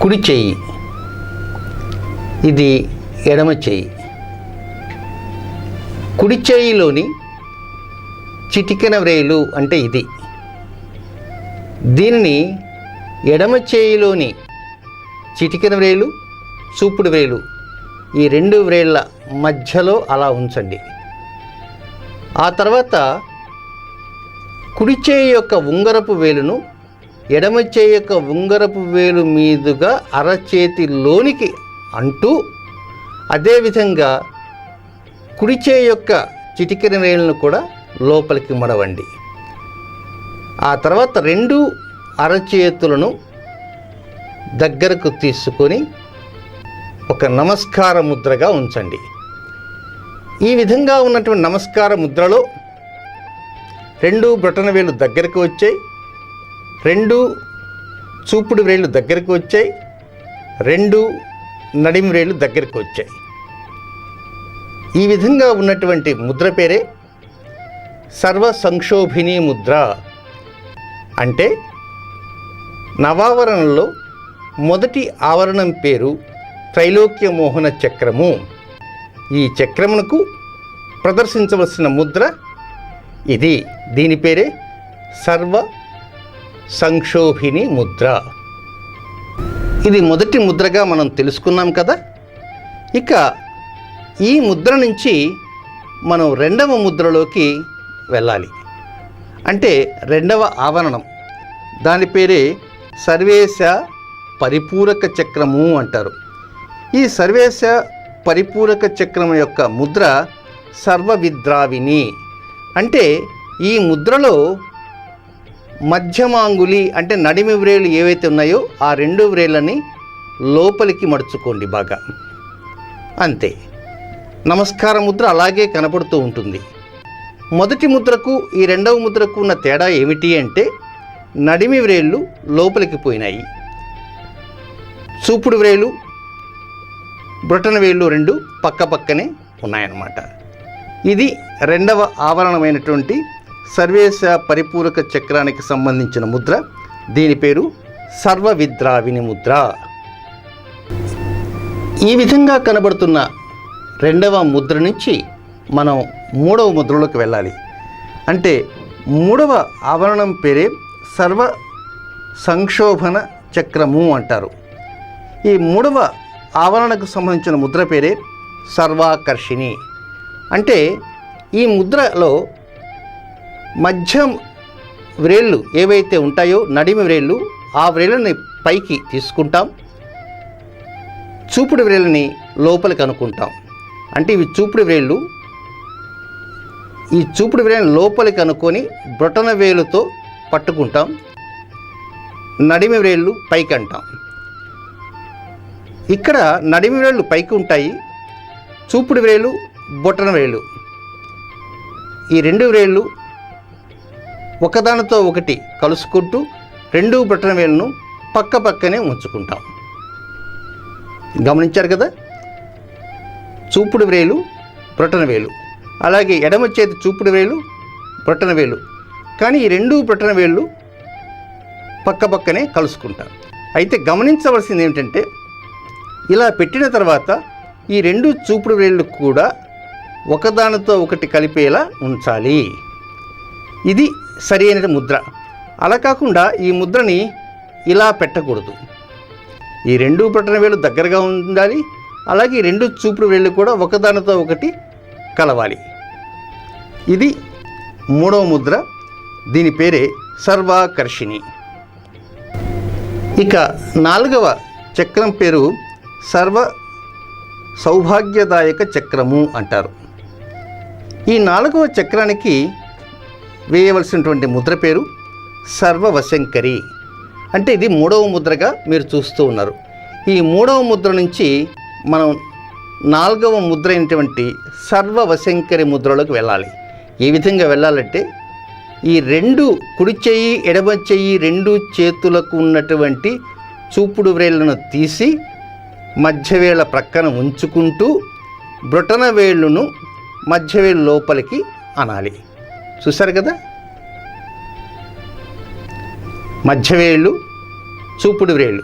కుడి చెయ్యి ఇది ఎడమ చెయ్యి కుడి చేయిలోని చిటికెన వ్రేలు అంటే ఇది. దీనిని ఎడమ చేయిలోని చిటికెన వ్రేలు చూపుడు వ్రేలు ఈ రెండు వ్రేళ్ళ మధ్యలో అలా ఉంచండి. ఆ తర్వాత కుడి చేయి యొక్క ఉంగరపు వేలును ఎడమ చేయి యొక్క ఉంగరపు వేలు మీదుగా అరచేతిలోనికి అంటూ అదేవిధంగా కుడిచే యొక్క చిటికిన వేలను కూడా లోపలికి మడవండి. ఆ తర్వాత రెండు అరచేతులను దగ్గరకు తీసుకొని ఒక నమస్కార ముద్రగా ఉంచండి. ఈ విధంగా ఉన్నటువంటి నమస్కార ముద్రలో రెండు బ్రొటన వేలు దగ్గరకు వచ్చాయి. రెండు చూపుడు వ్రేళ్ళు దగ్గరకు వచ్చాయి. రెండు నడిమి వ్రేళ్ళు దగ్గరకు వచ్చాయి. ఈ విధంగా ఉన్నటువంటి ముద్ర పేరే సర్వ సంక్షోభిణీ ముద్ర అంటే నవావరణలో మొదటి ఆవరణం పేరు త్రైలోక్య మోహన చక్రము. ఈ చక్రమునకు ప్రదర్శించవలసిన ముద్ర ఇది. దీని పేరే సర్వ సంక్షోభిణి ముద్ర. ఇది మొదటి ముద్రగా మనం తెలుసుకున్నాం కదా? ఇక ఈ ముద్ర నుంచి మనం రెండవ ముద్రలోకి వెళ్ళాలి. అంటే రెండవ ఆవరణం. దాని పేరే సర్వేశ పరిపూరక చక్రము అంటారు. ఈ సర్వేశ పరిపూరక చక్రం యొక్క ముద్ర సర్వవిద్రావిని. అంటే ఈ ముద్రలో మధ్యమాంగులి అంటే నడిమి వ్రేలు ఏవైతే ఉన్నాయో ఆ రెండు వ్రేళ్ళని లోపలికి మడుచుకోండి బాగా. అంతే. నమస్కార ముద్ర అలాగే కనపడుతూ ఉంటుంది. మొదటి ముద్రకు ఈ రెండవ ముద్రకు ఉన్న తేడా ఏమిటి అంటే నడిమి వ్రేళ్ళు లోపలికి పోయినాయి. చూపుడు వ్రేలు బ్రొటన వేళ్ళు రెండు పక్క పక్కనే ఉన్నాయన్నమాట. ఇది రెండవ ఆవరణమైనటువంటి సర్వేశ పరిపూరక చక్రానికి సంబంధించిన ముద్ర. దీని పేరు సర్వ విద్రావిని ముద్ర. ఈ విధంగా కనబడుతున్న రెండవ ముద్ర నుంచి మనం మూడవ ముద్రలోకి వెళ్ళాలి. అంటే మూడవ ఆవరణం పేరే సర్వ సంక్షోభన చక్రము అంటారు. ఈ మూడవ ఆవరణకు సంబంధించిన ముద్ర పేరే సర్వాకర్షిణి. అంటే ఈ ముద్రలో మధ్య వ్రేళ్ళు ఏవైతే ఉంటాయో నడిమి వ్రేళ్ళు ఆ వ్రేళ్ళని పైకి తీసుకుంటాం. చూపుడు వ్రేళ్ళని లోపలికి అనుకుంటాం. అంటే ఇవి చూపుడు వ్రేళ్ళు. ఈ చూపుడు వ్రేళ్ళని లోపలికి అనుకొని బ్రొటన వేలుతో పట్టుకుంటాం. నడిమి వ్రేళ్ళు పైకి అంటాం. ఇక్కడ నడిమి వ్రేళ్ళు పైకి ఉంటాయి. చూపుడు వ్రేలు బొటన వేలు ఈ రెండు వ్రేళ్ళు ఒకదానితో ఒకటి కలుసుకుంటూ రెండు బొటన వేలను పక్క పక్కనే ఉంచుకుంటాం. గమనించారు కదా? చూపుడు వేలు బ్రొటన వేలు. అలాగే ఎడమ చేతి చూపుడు వేలు బ్రొటన వేలు. కానీ ఈ రెండు బ్రొటన వేళ్ళు పక్క పక్కనే కలుసుకుంటాం. అయితే గమనించవలసింది ఏమిటంటే ఇలా పెట్టిన తర్వాత ఈ రెండు చూపుడు వేళ్ళు కూడా ఒకదానితో ఒకటి కలిపేలా ఉంచాలి. ఇది సరి అయిన ముద్ర. అలా కాకుండా ఈ ముద్రని ఇలా పెట్టకూడదు. ఈ రెండు పట్టణ వేలు దగ్గరగా ఉండాలి. అలాగే రెండు చూపుడు వేళ్ళు కూడా ఒకదానితో ఒకటి కలవాలి. ఇది మూడవ ముద్ర. దీని పేరే సర్వాకర్షిణి. ఇక నాలుగవ చక్రం పేరు సర్వ సౌభాగ్యదాయక చక్రము అంటారు. ఈ నాలుగవ చక్రానికి వేయవలసినటువంటి ముద్ర పేరు సర్వవశంకరి. అంటే ఇది మూడవ ముద్రగా మీరు చూస్తూ ఉన్నారు. ఈ మూడవ ముద్ర నుంచి మనం నాలుగవ ముద్ర అయినటువంటి సర్వవశంకరి ముద్రలోకి వెళ్ళాలి. ఏ విధంగా వెళ్ళాలంటే ఈ రెండు కుడి చెయ్యి ఎడమ చెయ్యి రెండు చేతులకు ఉన్నటువంటి చూపుడు వ్రేళ్ళను తీసి మధ్యవేళ ప్రక్కన ఉంచుకుంటూ బ్రొటన వేళ్ళును మధ్యవేళ్ళు లోపలికి అనాలి. చూశారు కదా? మధ్యవేళ్ళు చూపుడు వ్రేళ్ళు.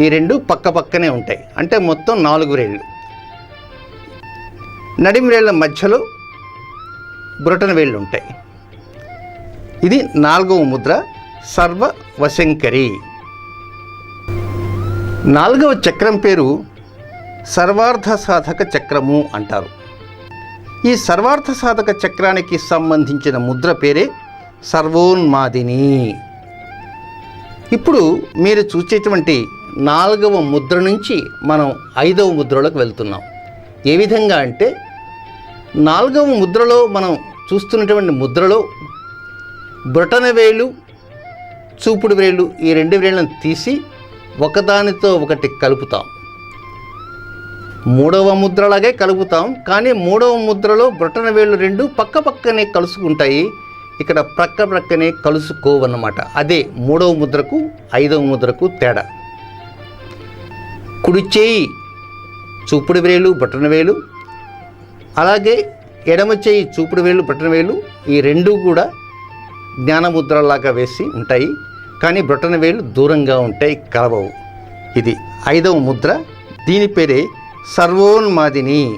ఈ రెండు పక్క పక్కనే ఉంటాయి. అంటే మొత్తం నాలుగు వ్రేళ్ళు. నడిమి వేళ్ళ మధ్యలో బ్రొటన వేళ్ళు ఉంటాయి. ఇది నాలుగవ ముద్ర సర్వ వశంకరి నాలుగవ చక్రం పేరు సర్వార్థ సాధక చక్రము అంటారు. ఈ సర్వార్థ సాధక చక్రానికి సంబంధించిన ముద్ర పేరే సర్వోన్మాదిని. ఇప్పుడు మీరు చూసేటువంటి నాలుగవ ముద్ర నుంచి మనం ఐదవ ముద్రలోకి వెళ్తున్నాం. ఏ విధంగా అంటే నాలుగవ ముద్రలో మనం చూస్తున్నటువంటి ముద్రలో బ్రొటన వేలు చూపుడు వేలు ఈ రెండు వేళ్ళను తీసి ఒకదానితో ఒకటి కలుపుతాం. మూడవ ముద్రలాగే కలుపుతాం. కానీ మూడవ ముద్రలో బ్రొటన వేళ్ళు రెండు పక్క పక్కనే కలుసుకుంటాయి. ఇక్కడ ప్రక్క ప్రక్కనే కలుసుకోవన్నమాట. అదే మూడవ ముద్రకు ఐదవ ముద్రకు తేడా. కుడి చేయి చూపుడు వేలు బొటన వేలు. అలాగే ఎడమ చేయి చూపుడు వేలు బొటన వేలు ఈ రెండు కూడా జ్ఞానముద్రలాగా వేసి ఉంటాయి. కానీ బొటన వేలు దూరంగా ఉంటాయి కలవవు. ఇది ఐదవ ముద్ర. దీని పేరే సర్వోన్మాదిని.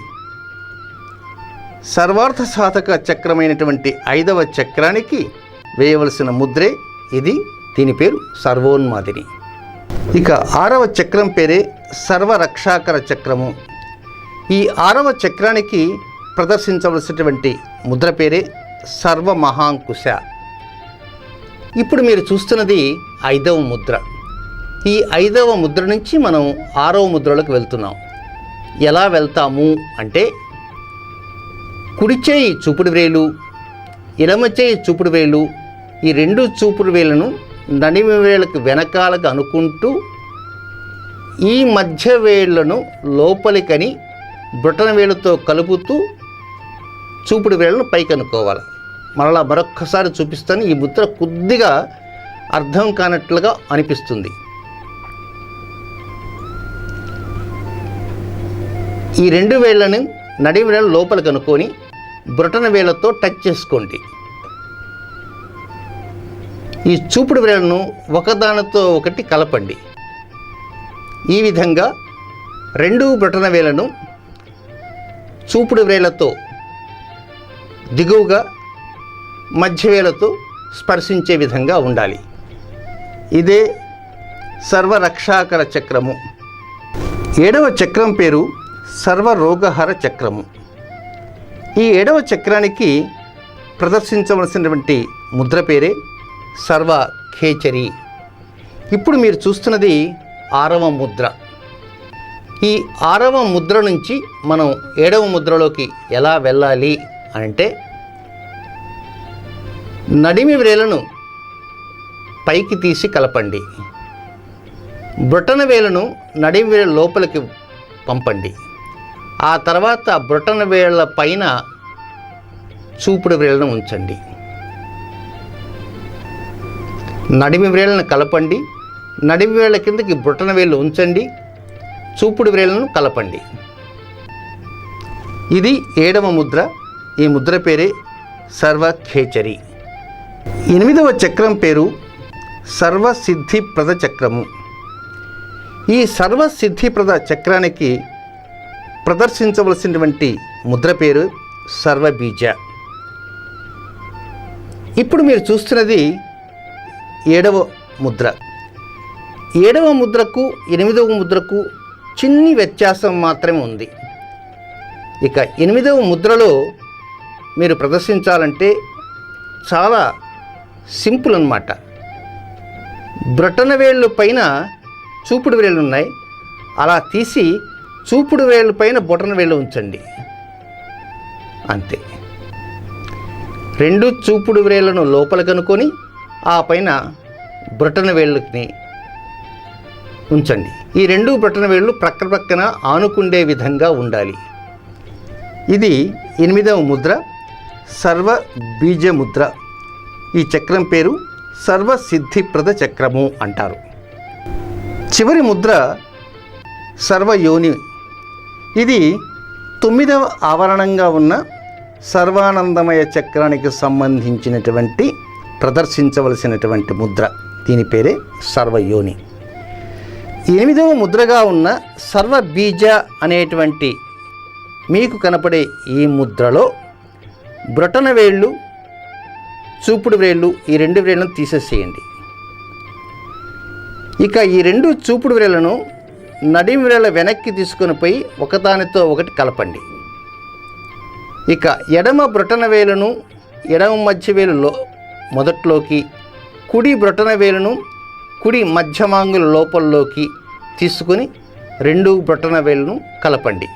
సర్వార్థ సాధక చక్రమైనటువంటి ఐదవ చక్రానికి వేయవలసిన ముద్రే ఇది. దీని పేరు సర్వోన్మాదిని. ఇక ఆరవ చక్రం పేరే సర్వరక్షాకర చక్రము. ఈ ఆరవ చక్రానికి ప్రదర్శించవలసినటువంటి ముద్ర పేరే సర్వమహాంకుశ. ఇప్పుడు మీరు చూస్తున్నది ఐదవ ముద్ర. ఈ ఐదవ ముద్ర నుంచి మనం ఆరవ ముద్రలోకి వెళ్తున్నాం. ఎలా వెళ్తాము అంటే కుడి చేయి చూపుడు వేలు ఎడమ చేయి చూపుడు వేలు ఈ రెండు చూపుడు వేలను నడిమి వేలకు వెనకాలకు అనుకుంటూ ఈ మధ్య వేళ్ళను లోపలికని బొటన వేలుతో కలుపుతూ చూపుడు వేళ్ళను పైకి అనుకోవాలి మరలా మరొక్కసారి చూపిస్తాను. ఈ ముద్ర కొద్దిగా అర్థం కానట్లుగా అనిపిస్తుంది. ఈ రెండు వేళ్ళను నడిమి లోపల కనుక్కొని బ్రొటన వేళ్ళతో టచ్ చేసుకోండి. ఈ చూపుడు వేళ్ళను ఒకదానితో ఒకటి కలపండి. ఈ విధంగా రెండు బ్రొటన వేలను చూపుడు వేలతో దిగువగా మధ్యవేలతో స్పర్శించే విధంగా ఉండాలి. ఇదే సర్వరక్షాకర చక్రము. ఏడవ చక్రం పేరు సర్వరోగహర చక్రము. ఈ ఏడవ చక్రానికి ప్రదర్శించవలసినటువంటి ముద్ర పేరే సర్వ ఖేచరి ఇప్పుడు మీరు చూస్తున్నది ఆరవ ముద్ర. ఈ ఆరవ ముద్ర నుంచి మనం ఏడవ ముద్రలోకి ఎలా వెళ్ళాలి అంటే నడిమి వేలను పైకి తీసి కలపండి. బ్రొటన వేలను నడిమి వేల లోపలికి పంపండి. ఆ తర్వాత బ్రొటన వేళ్ళ పైన చూపుడు వ్రేలను ఉంచండి. నడిమి వ్రేలను కలపండి. నడిమి వేళ్ళ కిందకి బ్రొటన వేళ్ళు ఉంచండి. చూపుడు వ్రేలను కలపండి. ఇది ఏడవ ముద్ర. ఈ ముద్ర పేరే సర్వఖేచరి. ఎనిమిదవ చక్రం పేరు సర్వసిద్ధిప్రద చక్రము. ఈ సర్వసిద్ధిప్రద చక్రానికి ప్రదర్శించవలసినటువంటి ముద్ర పేరు సర్వబీజ. ఇప్పుడు మీరు చూస్తున్నది ఏడవ ముద్ర. ఏడవ ముద్రకు ఎనిమిదవ ముద్రకు చిన్ని వ్యత్యాసం మాత్రమే ఉంది. ఇక ఎనిమిదవ ముద్రలో మీరు ప్రదర్శించాలంటే చాలా సింపుల్ అన్నమాట. బ్రటన వేళ్ళు పైన చూపుడు వేళ్ళు ఉన్నాయి అలా తీసి చూపుడు వేలు పైన బొటన వేలు ఉంచండి. అంతే. రెండు చూపుడు వేళ్ళను లోపల కనుకొని ఆ పైన బ్రొటన వేళ్ళని ఉంచండి. ఈ రెండు బ్రొటన వేళ్ళు ప్రక్క ప్రక్కన ఆనుకుండే విధంగా ఉండాలి. ఇది ఎనిమిదవ ముద్ర సర్వ బీజ ముద్ర. ఈ చక్రం పేరు సర్వ సిద్ధిప్రద చక్రము అంటారు. చివరి ముద్ర సర్వయోని ఇది తొమ్మిదవ ఆవరణంగా ఉన్న సర్వానందమయ చక్రానికి సంబంధించినటువంటి ప్రదర్శించవలసినటువంటి ముద్ర. దీని పేరే సర్వయోని. ఎనిమిదవ ముద్రగా ఉన్న సర్వబీజ అనేటువంటి మీకు కనపడే ఈ ముద్రలో బ్రొటన వేళ్ళు చూపుడు వేళ్ళు ఈ రెండు వేళ్ళను తీసేసేయండి. ఇక ఈ రెండు చూపుడు వేళ్ళను నడిమి వెనక్కి తీసుకుని పోయి ఒకదానితో ఒకటి కలపండి. ఇక ఎడమ బ్రొటన వేలును ఎడమ మధ్య వేలులో మొదట్లోకి కుడి బ్రొటన వేలును కుడి మధ్యమాంగుల లోపల్లోకి తీసుకుని రెండు బ్రొటన వేలును కలపండి.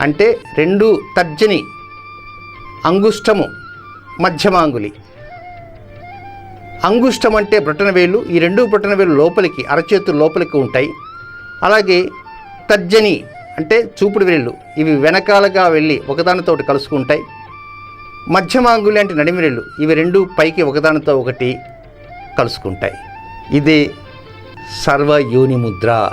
అంటే రెండు తర్జని అంగుష్టము మధ్యమాంగులి. అంగుష్టం అంటే బ్రొటన వేలు ఈ రెండు బ్రొటన వేలు లోపలికి అరచేతులు లోపలికి ఉంటాయి. అలాగే తర్జని అంటే చూపుడు వేళ్ళు ఇవి వెనకాలగా వెళ్ళి ఒకదానితో ఒకటి కలుసుకుంటాయి. మధ్యమాంగులి అంటే నడిమిరెళ్ళు. ఇవి రెండు పైకి ఒకదానితో ఒకటి కలుసుకుంటాయి. ఇది సర్వ యోని ముద్ర